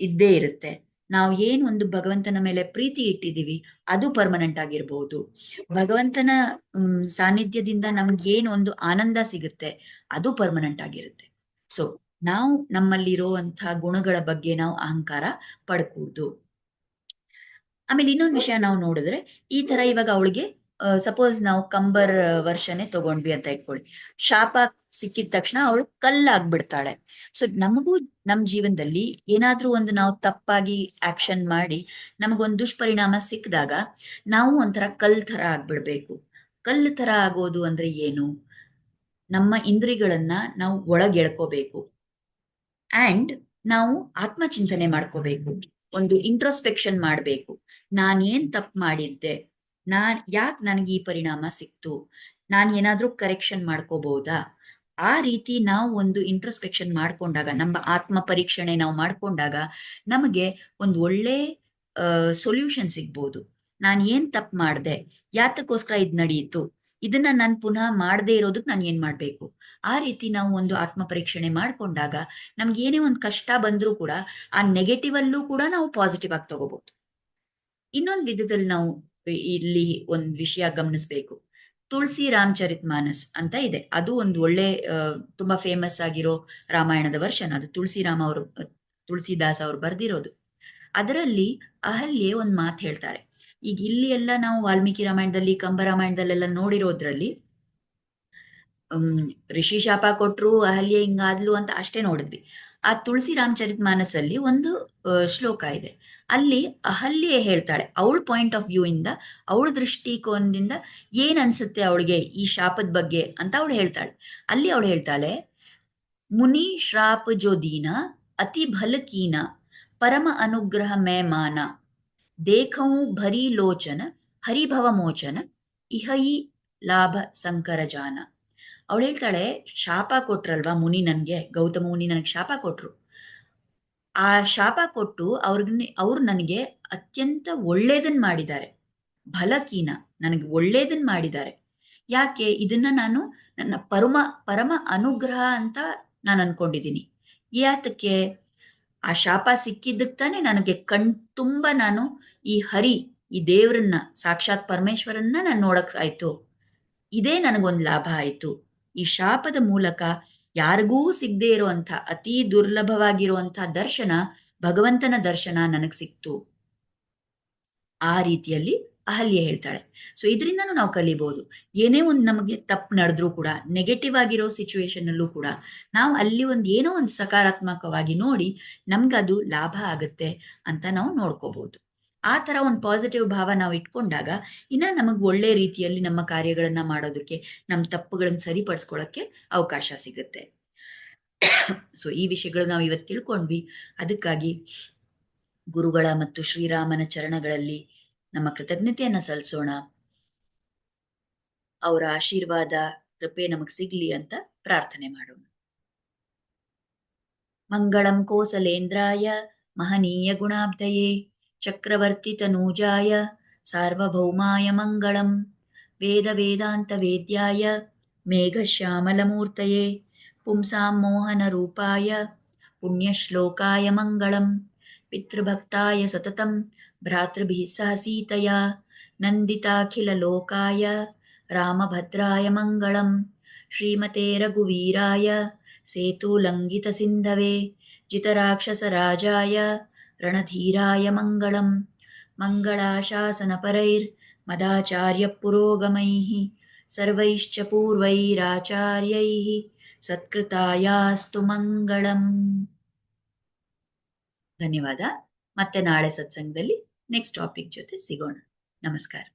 ಇದ್ದೇ ಇರುತ್ತೆ. ನಾವು ಏನ್ ಒಂದು ಭಗವಂತನ ಮೇಲೆ ಪ್ರೀತಿ ಇಟ್ಟಿದೀವಿ, ಅದು ಪರ್ಮನೆಂಟ್ ಆಗಿರ್ಬಹುದು ಭಗವಂತನ ಸಾನ್ನಿಧ್ಯದಿಂದ ನಮ್ಗೆ ಏನ್ ಒಂದು ಆನಂದ ಸಿಗುತ್ತೆ, ಅದು ಪರ್ಮನೆಂಟ್ ಆಗಿರುತ್ತೆ. ಸೊ ನಾವು ನಮ್ಮಲ್ಲಿರುವಂತಹ ಗುಣಗಳ ಬಗ್ಗೆ ನಾವು ಅಹಂಕಾರ ಪಡ್ಕೂಡ್ದು. ಆಮೇಲೆ ಇನ್ನೊಂದು ವಿಷಯ ನಾವು ನೋಡಿದ್ರೆ, ಈ ತರ ಇವಾಗ ಅವಳಿಗೆ ಸಪೋಸ್ ನಾವು ಕಂಬರ್ ವರ್ಷನೇ ತಗೊಂಡ್ವಿ ಅಂತ ಇಟ್ಕೊಳ್ಳಿ. ಶಾಪ ಸಿಕ್ಕಿದ ತಕ್ಷಣ ಅವಳು ಕಲ್ಲಾಗ್ಬಿಡ್ತಾಳೆ. ಸೊ ನಮಗೂ ನಮ್ ಜೀವನದಲ್ಲಿ ಏನಾದ್ರೂ ಒಂದು ನಾವು ತಪ್ಪಾಗಿ ಆಕ್ಷನ್ ಮಾಡಿ, ನಮಗೊಂದು ದುಷ್ಪರಿಣಾಮ ಸಿಕ್ಕಿದಾಗ ನಾವು ಒಂಥರ ಕಲ್ ತರ ಆಗ್ಬಿಡ್ಬೇಕು. ಕಲ್ಲು ತರ ಆಗೋದು ಅಂದ್ರೆ ಏನು? ನಮ್ಮ ಇಂದ್ರಿಗಳನ್ನ ನಾವು ಒಳಗೆಳ್ಕೋಬೇಕು. ಅಂಡ್ ನಾವು ಆತ್ಮಚಿಂತನೆ ಮಾಡ್ಕೋಬೇಕು. ಒಂದು ಇಂಟ್ರೋಸ್ಪೆಕ್ಷನ್ ಮಾಡಬೇಕು. ನಾನ್ ಏನ್ ತಪ್ಪು ಮಾಡಿದ್ದೆ? ನಾನ್ ಯಾಕೆ ನನಗೆ ಈ ಪರಿಣಾಮ ಸಿಕ್ತು? ನಾನ್ ಏನಾದ್ರೂ ಕರೆಕ್ಷನ್ ಮಾಡ್ಕೋಬಹುದಾ ಆ ರೀತಿ ನಾವು ಒಂದು ಇಂಟ್ರೋಸ್ಪೆಕ್ಷನ್ ಮಾಡ್ಕೊಂಡಾಗ, ನಮ್ಮ ಆತ್ಮ ಪರೀಕ್ಷಣೆ ನಾವು ಮಾಡ್ಕೊಂಡಾಗ ನಮಗೆ ಒಂದು ಒಳ್ಳೆ ಸೊಲ್ಯೂಷನ್ ಸಿಗ್ಬೋದು. ನಾನು ಏನ್ ತಪ್ಪು ಮಾಡಿದೆ? ಯಾತಕ್ಕೋಸ್ಕರ ಇದು ನಡೆಯಿತು ಇದನ್ನ ನಾನು ಪುನಃ ಮಾಡದೇ ಇರೋದಕ್ಕೆ ನಾನು ಏನ್ ಮಾಡ್ಬೇಕು? ಆ ರೀತಿ ನಾವು ಒಂದು ಆತ್ಮ ಪರೀಕ್ಷಣೆ ಮಾಡ್ಕೊಂಡಾಗ ನಮ್ಗೆ ಏನೇ ಒಂದು ಕಷ್ಟ ಬಂದ್ರೂ ಕೂಡ ಆ ನೆಗೆಟಿವ್ ಅಲ್ಲೂ ಕೂಡ ನಾವು ಪಾಸಿಟಿವ್ ಆಗಿ ತಗೋಬಹುದು ಇನ್ನೊಂದು ವಿಧದಲ್ಲಿ ನಾವು ಇಲ್ಲಿ ಒಂದು ವಿಷಯ ಗಮನಿಸ್ಬೇಕು. ತುಳಸಿ ರಾಮಚರಿತ್ ಮಾನಸ್ ಅಂತ ಇದೆ. ಅದು ಒಂದು ಒಳ್ಳೆ ತುಂಬಾ ಫೇಮಸ್ ಆಗಿರೋ ರಾಮಾಯಣದ ವರ್ಷನ್. ಅದು ತುಳಸಿರಾಮ ಅವರು, ತುಳಸಿದಾಸ್ ಅವರು ಬರ್ದಿರೋದು. ಅದರಲ್ಲಿ ಅಹಲ್ಯೆ ಒಂದ್ ಮಾತು ಹೇಳ್ತಾರೆ. ಈಗ ಇಲ್ಲಿ ಎಲ್ಲ ನಾವು ವಾಲ್ಮೀಕಿ ರಾಮಾಯಣದಲ್ಲಿ, ಕಂಬ ರಾಮಾಯಣದಲ್ಲೆಲ್ಲ ನೋಡಿರೋದ್ರಲ್ಲಿ ಋಷಿ ಶಾಪ ಕೊಟ್ರು, ಅಹಲ್ಯ ಹಿಂಗಾದ್ಲು ಅಂತ ಅಷ್ಟೇ ನೋಡಿದ್ವಿ. ಆ ತುಳಸಿ ರಾಮಚರಿತ್ ಮಾನಸಲ್ಲಿ ಒಂದು ಶ್ಲೋಕ ಇದೆ. ಅಲ್ಲಿ ಅಹಲ್ಯೆ ಹೇಳ್ತಾಳೆ, ಅವಳ ಪಾಯಿಂಟ್ ಆಫ್ ವ್ಯೂ ಇಂದ, ಅವಳ ದೃಷ್ಟಿಕೋನದಿಂದ ಏನ್ ಅನ್ಸುತ್ತೆ ಅವಳಿಗೆ ಈ ಶಾಪದ ಬಗ್ಗೆ ಅಂತ ಅವಳು ಹೇಳ್ತಾಳೆ. ಅಲ್ಲಿ ಅವಳು ಹೇಳ್ತಾಳೆ, ಮುನಿ ಶ್ರಾಪ ಜೋ ದೀನ ಅತಿ ಭಲಕೀನ, ಪರಮ ಅನುಗ್ರಹ ಮೇ ಮಾನ ದೇಖವು ಭರಿ ಲೋಚನ ಹರಿಭವ ಮೋಚನ ಇಹಯಿ ಲಾಭ ಸಂಕರ ಜಾನ ಅವಳು ಹೇಳ್ತಾಳೆ, ಶಾಪ ಕೊಟ್ರಲ್ವಾ ಮುನಿ ನನ್ಗೆ, ಗೌತಮ ಮುನಿ ನನಗೆ ಶಾಪ ಕೊಟ್ರು. ಆ ಶಾಪ ಕೊಟ್ಟು ಅವ್ರಿಗೆ ಅವ್ರು ನನಗೆ ಅತ್ಯಂತ ಒಳ್ಳೇದನ್ ಮಾಡಿದ್ದಾರೆ. ಬಲಕೀನ, ನನಗೆ ಒಳ್ಳೇದನ್ ಮಾಡಿದ್ದಾರೆ. ಯಾಕೆ? ಇದನ್ನ ನಾನು ನನ್ನ ಪರಮ ಪರಮ ಅನುಗ್ರಹ ಅಂತ ನಾನು ಅನ್ಕೊಂಡಿದ್ದೀನಿ ಯಾತಕ್ಕೆ? ಆ ಶಾಪ ಸಿಕ್ಕಿದ್ದಕ್ಕೆ ತಾನೇ ನನಗೆ ಕಣ್ ತುಂಬ ನಾನು ಈ ಹರಿ, ಈ ದೇವರನ್ನ, ಸಾಕ್ಷಾತ್ ಪರಮೇಶ್ವರನ್ನ ನಾನು ನೋಡಕ್ ಆಯ್ತು. ಇದೇ ನನಗೊಂದು ಲಾಭ ಆಯ್ತು. ಈ ಶಾಪದ ಮೂಲಕ ಯಾರಿಗೂ ಸಿಗದೆ ಇರುವಂತ ಅತಿ ದುರ್ಲಭವಾಗಿರುವಂಥ ದರ್ಶನ, ಭಗವಂತನ ದರ್ಶನ ನನಗೆ ಸಿಕ್ತು. ಆ ರೀತಿಯಲ್ಲಿ ಅಹಲ್ಯ ಹೇಳ್ತಾಳೆ. ಸೊ ಇದರಿಂದನೂ ನಾವು ಕಲಿಬಹುದು ಏನೇ ಒಂದು ನಮಗೆ ತಪ್ಪು ನಡೆದ್ರೂ ಕೂಡ ನೆಗೆಟಿವ್ ಆಗಿರೋ ಸಿಚುವೇಶನ್ ಅಲ್ಲೂ ಕೂಡ, ನಾವು ಅಲ್ಲಿ ಒಂದು ಏನೋ ಒಂದು ಸಕಾರಾತ್ಮಕವಾಗಿ ನೋಡಿ ನಮ್ಗದು ಲಾಭ ಆಗುತ್ತೆ ಅಂತ ನಾವು ನೋಡ್ಕೋಬಹುದು ಆ ತರ ಒಂದು ಪಾಸಿಟಿವ್ ಭಾವ ನಾವು ಇಟ್ಕೊಂಡಾಗ ಇನ್ನ ನಮಗೆ ಒಳ್ಳೆ ರೀತಿಯಲ್ಲಿ ನಮ್ಮ ಕಾರ್ಯಗಳನ್ನ ಮಾಡೋದಕ್ಕೆ ನಮ್ಮ ತಪ್ಪುಗಳನ್ನ ಸರಿಪಡಿಸ್ಕೊಳಕ್ಕೆ ಅವಕಾಶ ಸಿಗುತ್ತೆ. ಸೊ ಈ ವಿಷಯಗಳು ನಾವು ಇವತ್ತು ತಿಳ್ಕೊಂಡ್ವಿ. ಅದಕ್ಕಾಗಿ ಗುರುಗಳ ಮತ್ತು ಶ್ರೀರಾಮನ ಚರಣಗಳಲ್ಲಿ ನಮ್ಮ ಕೃತಜ್ಞತೆಯನ್ನ ಸಲ್ಲಿಸೋಣ ಅವರ ಆಶೀರ್ವಾದ, ಕೃಪೆ ನಮಗ್ ಸಿಗ್ಲಿ ಅಂತ ಪ್ರಾರ್ಥನೆ ಮಾಡೋಣ. ಮಂಗಳಂ ಕೋಸಲೇಂದ್ರಾಯ ಮಹನೀಯ ಗುಣಾಬ್ಧಯೇ. चक्रवर्तितनूजाय सार्वभौमाय मङ्गलं वेदवेदान्तवेद्याय मेघश्यामलमूर्तये पुंसां मोहनरूपाय पुण्यश्लोकाय मङ्गलं पितृभक्ताय सततं सीतया नन्दिताखिललोकाय रामभद्राय मङ्गलं श्रीमते रघुवीराय सेतुलङ्घितसिन्धवे जितराक्षसराजाय ರಣಧೀರಾಯ ಮಂಗಳಂ ಮಂಗಳಾಶಾಸನ ಪರೈರ್ ಮದಾಚಾರ್ಯ ಪುರೋಗಮೈಹಿ ಸರ್ವೈಶ್ಚ ಪೂರ್ವೈರಾಚಾರ್ಯೈಃ ಸತ್ಕೃತಾಯಾಸ್ತು ಮಂಗಳಂ ಧನ್ಯವಾದ ಮತ್ತೆ ನಾಳೆ ಸತ್ಸಂಗದಲ್ಲಿ ನೆಕ್ಸ್ಟ್ ಟಾಪಿಕ್ ಜೊತೆ ಸಿಗೋಣ. ನಮಸ್ಕಾರ.